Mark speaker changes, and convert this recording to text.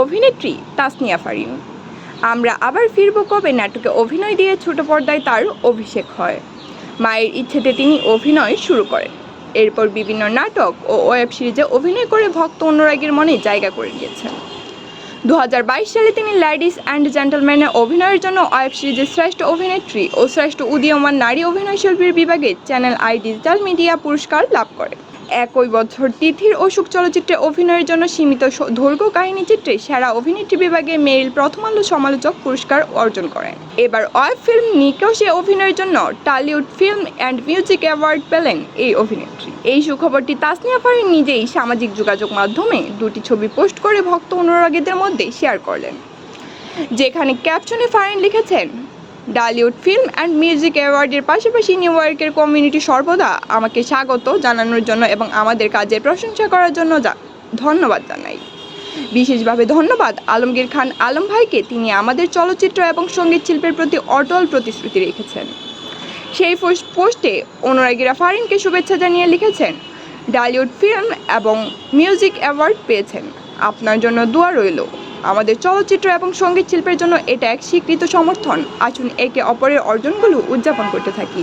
Speaker 1: অভিনেত্রী তাসনিয়া ফারিন আমরা আবার ফিরব কবে? নাটকে অভিনয় দিয়ে ছোট পর্দায় তার অভিষেক হয়। মায়ের ইচ্ছেতে তিনি অভিনয় শুরু করেন। এরপর বিভিন্ন নাটক ও ওয়েব সিরিজে অভিনয় করে ভক্ত অনুরাগীর মনে জায়গা করে নিয়েছেন। দু হাজার বাইশ সালে তিনি লেডিস অ্যান্ড জেন্টলম্যানের অভিনয়ের জন্য ওয়েব সিরিজের শ্রেষ্ঠ অভিনেত্রী ও শ্রেষ্ঠ উদীয়মান নারী অভিনয়শিল্পীর বিভাগে চ্যানেল আই ডিজিটাল মিডিয়া পুরস্কার লাভ করেন। একই বছর তিথির অসুখ চলচ্চিত্রে অভিনয়ের জন্য সীমিত দৈর্ঘ্য কাহিনী চিত্রে সেরা অভিনেত্রী বিভাগে মেরিল প্রথম আলো সমালোচক পুরস্কার অর্জন করেন। এবার ওয়েব ফিল্ম নিকশে অভিনয়ের জন্য Tollywood film and music award পেলেন এই অভিনেত্রী। এই সুখবরটি তাসনিয়া ফারিন নিজেই সামাজিক যোগাযোগ মাধ্যমে দুটি ছবি পোস্ট করে ভক্ত অনুরাগীদের মধ্যে শেয়ার করলেন। যেখানে ক্যাপশনে ফারিন লিখেছেন ডালিউড ফিল্ম অ্যান্ড মিউজিক অ্যাওয়ার্ডের পাশাপাশি নিউ ইয়র্কের কমিউনিটি সর্বদা আমাকে স্বাগত জানানোর জন্য এবং আমাদের কাজের প্রশংসা করার জন্য ধন্যবাদ জানাই। বিশেষভাবে ধন্যবাদ আলমগীর খান আলম ভাইকে তিনি আমাদের চলচ্চিত্র এবং সংগীত শিল্পের প্রতি অটল প্রতিশ্রুতি রেখেছেন। সেই পোস্ট- পোস্টে অনুরাগীরা ফারিনকে শুভেচ্ছা জানিয়ে লিখেছেন, ডালিউড ফিল্ম এবং মিউজিক অ্যাওয়ার্ড পেয়েছেন। আপনার জন্য দোয়া রইল। আমাদের চলচ্চিত্র এবং সংগীত শিল্পের জন্য এটা এক স্বীকৃত সমর্থন। আসুন একে অপরের অর্জনগুলো উদযাপন করতে থাকি।